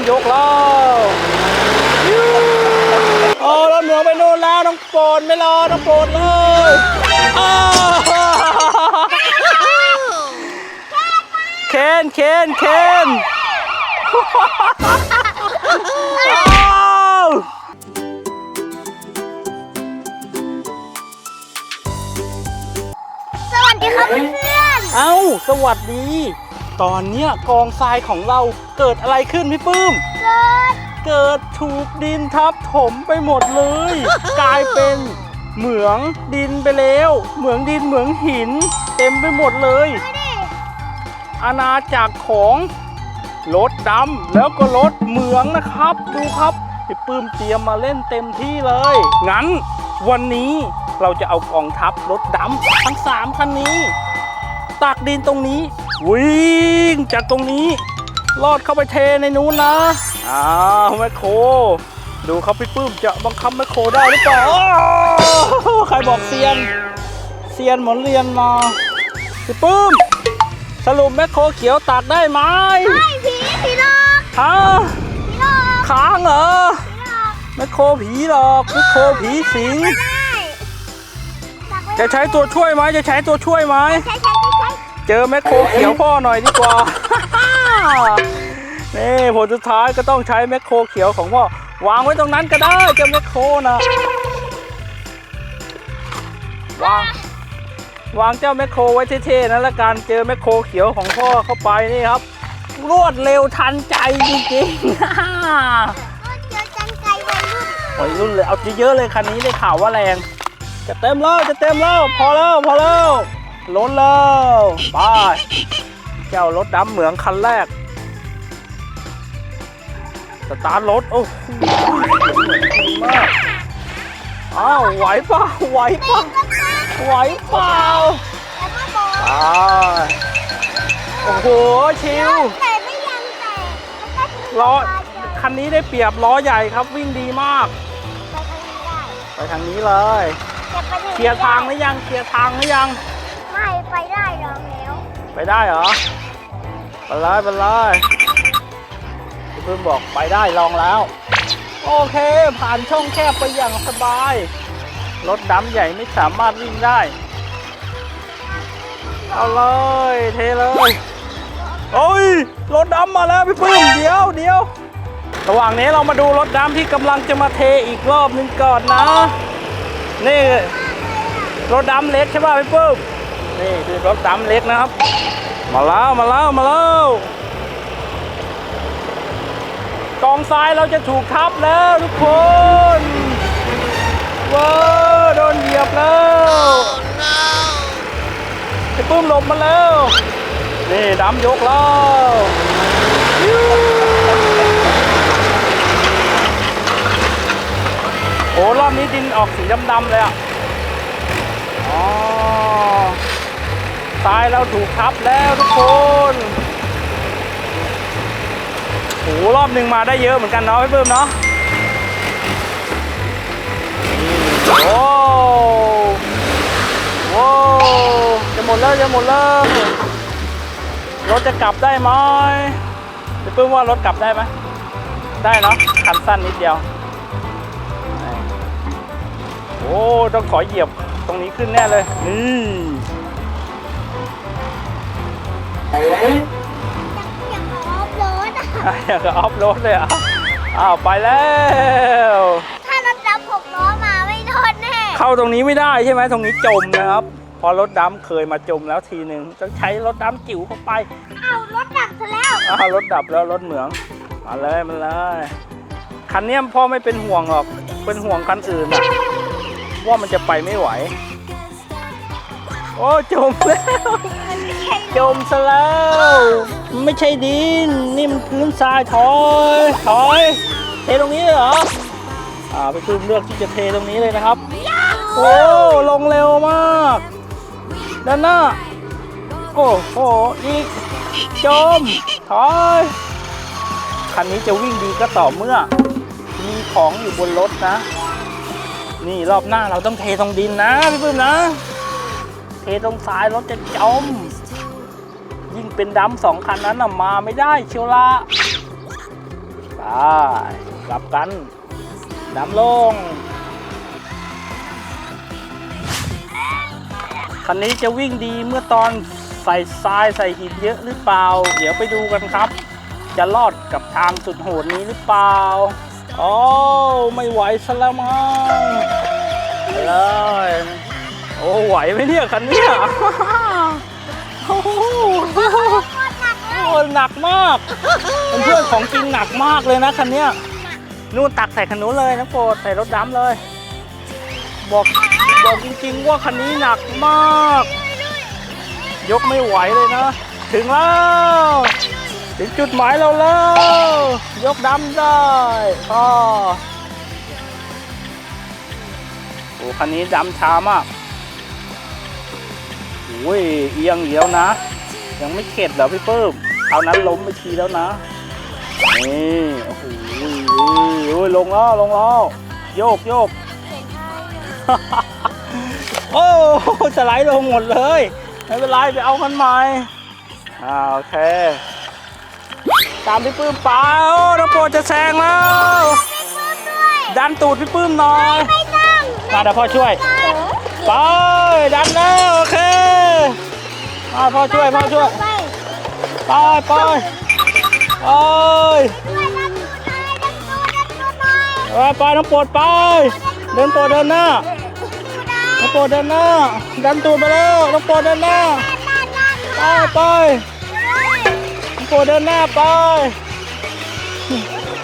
ำยกแล้วยูโอ้รถเหนืองไปนู่นแล้วน้องโปรดไม่รอน้องโปรดเลยอ้าวเคนเคนเคนอ้าวสวัสดีครับเพื่อน เอ้า สวัสดี ตอนเนี้ยกองทรายของเราเกิดอะไรขึ้นพี่ปื้มๆเกิดเกิดถูกดินทับถมไปหมดเลย กลายเป็นเหมืองดินไปแล้ว เหมืองดินเหมืองหิน เต็มไปหมดเลย ดูดิอาณาจักรของรถดำแล้วก็รถเหมืองนะครับ ดูครับพี่ปื้มเตรียมมาเล่นเต็มที่เลย งั้นวันนี้เราจะเอากองทัพรถดำทั้งสามคันนี้ตักดินตรงนี้ วิ่งจากตรงนี้ ลอดเข้าไปเทในนู้นนะอ้าวแมคโคร ดูครับพี่ปื้มจะบังคับแมคโครได้หรือเปล่าอ้าวใครบอกเซียน เซียนเหมือนเรียนมาพี่ปื้ม สรุปแมคโครเขียวตักได้ไหมไม่ผีผีหลอกฮะผีหลอกค้างเหรอผีหลอกแมคโครผีหรอกแมคโครผีสิงได้ตักไว้จะใช้ตัวช่วยไหมจะใช้ตัวช่วยไหมใช้ใช้ใช้ใช้ เจอแมคโครเขียวพ่อหน่อยดีกว่า นี่ผลสุดท้ายก็ต้องใช้แมคโครเขียวของพ่อ วางไว้ตรงนั้นก็ได้เจ้าแมคโครนะวางวางเจ้าแมคโครไว้เท่ๆนั่นละกันเจอแมคโครเขียวของพ่อเข้าไปนี่ครับ รวดเร็วทันใจจริงๆก็เจอจันไก่วัยรุ่นวัยรุ่นเลยเอาเยอะๆเลยคันนี้ได้ข่าวว่าแรง จะเต็มแล้วจะเต็มแล้วพอแล้วพอแล้ว ล้นแล้วไปเจ้ารถดำเหมืองคันแรก สตาร์ทรถ โอ้โหดีมากอ้าวไหวเปล่าไหวเปล่าไหวเปล่าแล้วก็บอกไปโอ้โห ชิวแต่ไม่ยังแต่แล้วก็ทิ้งล้อไว้เดี๋ยวคันนี้ได้เปรียบล้อใหญ่ครับวิ่งดีมาก ไปทางนี้ได้ไปทางนี้เลยจะไปทางนี้เคลียร์ทางหรือยัง เคลียร์ทางหรือยังไม่ไปได้ ลองแล้ว ไปได้เหรอไปเลยไปเลยพี่เพิ่งบอกไปได้ลองแล้ว โอเค ผ่านช่องแคบไปอย่างสบาย รถดำใหญ่ไม่สามารถวิ่งได้ เอาเลย เทเลยโอ้ย รถดำมาแล้วพี่พึ่งเดี๋ยวเดี๋ยวระหว่างนี้เรามาดูรถดำที่กำลังจะมาเทอีกรอบหนึงก่อนนะ นี่รถดำเล็กใช่ป่ะพี่พึ่ง นี่คือรถดำเล็กนะครับ มาแล้วมาแล้วมาแล้วกองทรายเราจะถูกทับแล้วทุกคนว้าโดนเหยียบแล้วไอ้ปื้มหลบมาแล้ว นี่ดำยกแล้วโอ้รอบนี้ดินออกสีดำๆเลยอะอ๋อ ทรายเราถูกทับแล้วทุกคนโอ้โหรอบหนึ่งมาได้เยอะเหมือนกันเนาะพี่เพิ่มเนาะโอ้โว้จะหมดแล้วจะหมดแล้วรถจะกลับได้ไหมพี่เพิ่มว่ารถกลับได้ไหมได้เนาะคันสั้นนิดเดียวโอ้ต้องขอเหยียบตรงนี้ขึ้นแน่เลยนี่ อย่างออฟโรดอะอยากจะออฟโรดเลยเหรอะอ้าวไปแล้ว ถ้ารถดำหกล้อมาไม่รอดแน่ เข้าตรงนี้ไม่ได้ใช่ไหมตรงนี้จมนะครับ พอรถดำเคยมาจมแล้วทีหนึ่งต้องใช้รถดำจิ๋วเข้าไป เอารถดับซะแล้ว อ้าวรถดับแล้วรถเหมือง มาเลยมาเลย คันเนี้ยพ่อไม่เป็นห่วงหรอกเป็นห่วงคันอื่นอะว่ามันจะไปไม่ไหว โอ้จมแล้วมันไม่ใช่ จมซะแล้วไม่ใช่ดินนี่มันพื้นทรายถอยถอยเทตรงนี้เหรออ่าไปคือเลือกที่จะเทตรงนี้เลยนะครับ โอ้ลงเร็วมากด้านหน้าโอ้โหอีกจมถอยคันนี้จะวิ่งดีก็ต่อเมื่อ มีของอยู่บนรถนะ นี่รอบหน้าเราต้องเทตรงดินนะพี่ปื้มนะ เทตรงซ้ายรถจะจม ยิ่งเป็นดำสองคันนั้นมาไม่ได้เชียวละอ่ากลับกันดำลง คันนี้จะวิ่งดีเมื่อตอนใส่ทรายใส่หินเยอะหรือเปล่า เดี๋ยวไปดูกันครับ จะรอดกับทางสุดโหดนี้หรือเปล่าโอ้ไม่ไหวซะแล้วมั้งเลยโอ้ไหวไหมเนี่ยคันนี้ โอ้โหโคตรหนักเลยโอ้หนักมากเป็นเพื่อนของจริงหนักมากเลยนะคันเนี้ยนู่นตักใส่คันนู้นเลยนะโปรดใส่รถดำเลย บอกบอกจริงๆว่าคันนี้หนักมาก ยกไม่ไหวเลยนะ ถึงแล้วถึงจุดหมายเราแล้วยกดำได้ก็โอ้คันนี้ดำช้ามาก อ้ยเอียงเอียวนะ ยังไม่เข็ดเหรอพี่ปื้มคราวนั้นล้มไปทีแล้วนะนี่โอ้โหโอ้ยลงแล้วลงแล้วโยกโยกโอ้สไลด์ลงหมดเลยไม่เป็นไรไปเอาคันใหม่อ่าโอเคตามพี่ปื้มไปโอ้น้องโปรดจะแซงแล้วดันตูดพี่ปื้มหน่อยไม่ต้องมาเดี๋ยวพ่อช่วยไปดันแล้วโอเคมา พ่อช่วยพ่อช่วยไปไปไปไปด้ยไปไปน้องโปรดไป เดินโปรดเดินหน้าน้องโปรดเดินหน้าดันตูดไปแล้วน้องโปรดเดินหน้าไปไปน้องโปรดเดินหน้าไป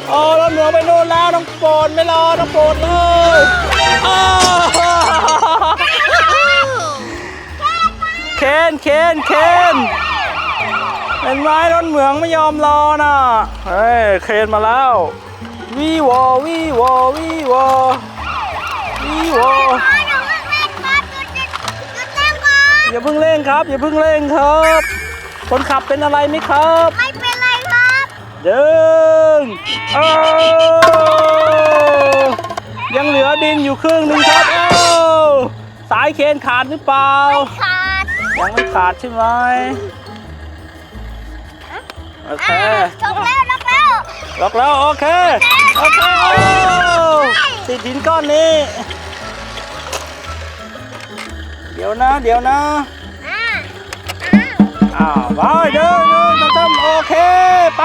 โอ้รถเหนือไปโน่นแล้วน้องโปรดไม่รอน้องโปรดเลยอ้า เคนเคนเคนเห็นไหมรถเหมืองไม่ยอมรอน่ะเฮ้ยเคนมาแล้ววีวอวีวอวีวอวีวออย่าเพิ่งเร่งครับ อย่าเพิ่งเร่งครับ คนขับเป็นอะไรไหมครับ ไม่เป็นไรครับดึงเอ้ายังเหลือดินอยู่ครึ่งหนึงครับเอ้าสายเคนขาดหรือเปล่าขา ยังไม่ขาดใช่ไหมโอเคจบแล้วจบแล้วล็อกแล้วโอเค โอเคโอ้ติดหินก้อนนี้ เดี๋ยวนะ เดี๋ยวนะอ่าอ้าวไปเดินเดินทำทำโอเค ไป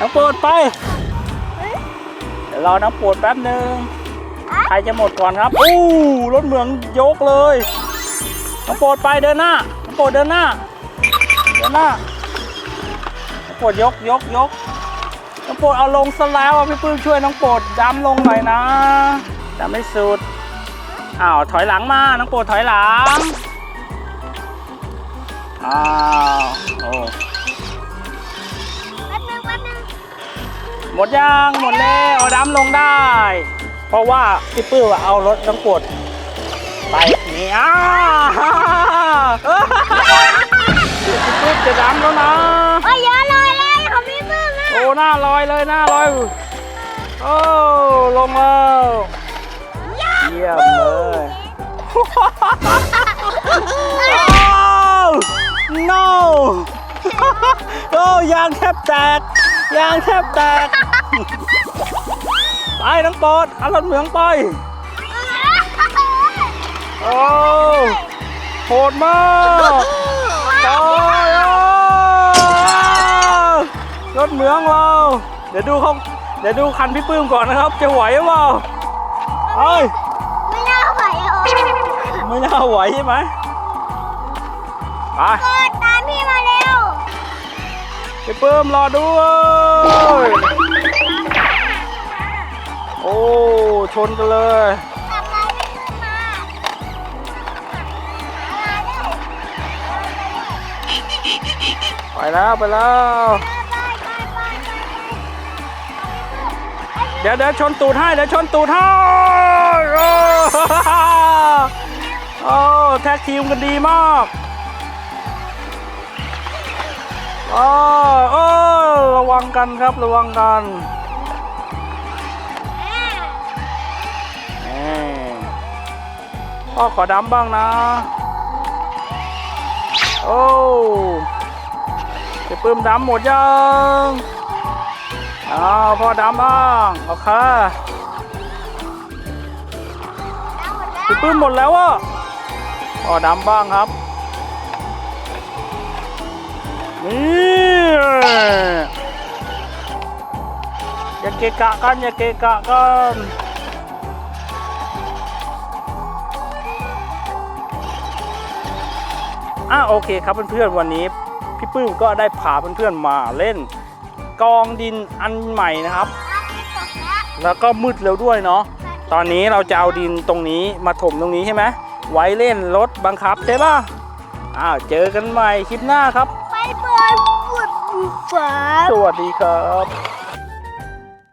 น้ำโปรดไปเดี๋ยวรอน้ำโปรดแป๊บหนึ่งใครจะหมดก่อนครับ อู้รถเหมืองยกเลย น้ำโปรดไปเดินหน้าน้ำโปรดเดินหน้า เดินหน้าน้ำโปรดยกยกยกน้ำโปรดเอาลงซะแล้วอะพี่ปื้มช่วยน้องโปรดดำลงหน่อยนะดำไม่สุดอ้าวถอยหลังมาน้องโปรดถอยหลังอ้าวโอ้แป๊บนึงแป๊บนึงหมดยังหมดแล้วเอาดำลงได้ เพราะว่าพี่ปื้มอะเอารถน้องปวดไป อ้าพี่ปื้มจะดำแล้วนะ โอ้ยเยอะเลยเลยของพี่ปื้มนะโอ้หน้าลอยเลยหน้าลอย โอ้ลงแล้วเยี่ยมเลยอ้าว no โอ้ยางแทบแตกยางแทบแตก ไปน้องปอดเอารถเหมืองไป โอ้โหดมากตายอะรถเหมืองเรา เดี๋ยวดูเขาเดี๋ยวดูคันพี่ปื้มก่อนนะครับ จะไหวหรือเปล่าเอ้ย ไม่น่าไหวอะไม่น่าไหวใช่ไหมไปตามพี่มาเร็วพี่ปื้มรอด้วย โอ้ ชนกันเลย ไปแล้วไปแล้ว เดี๋ยวเดี๋ยวชนตูดให้เดี๋ยวชนตูดให้โอ้โอ้แท็กทีมกันดีมากโอ้โอ้ระวังกันครับระวังกันพ่อขอดำบ้างนะ โอ้ จะปื้มดำหมดยังอ้าวพ่อดำบ้างโอเคน้ำหมดแล้วพี่ปื้มหมดแล้วอะพ่อดำบ้างครับนี่อย่าเกะกะกันอย่าเกะกะกันอะโอเคครับเพื่อนๆวันนี้ พี่ปื้มก็ได้พาเพื่อนๆมาเล่น กองดินอันใหม่นะครับ แล้วก็มืดเร็วด้วยเนาะตอนนี้เราจะเอาดินตรงนี้มาถมตรงนี้ใช่ไหมไว้เล่นรถบังคับใช่ป่ะอ้าวเจอกันใหม่คลิปหน้าครับไปเปิดบุดฝาสวัสดีครับ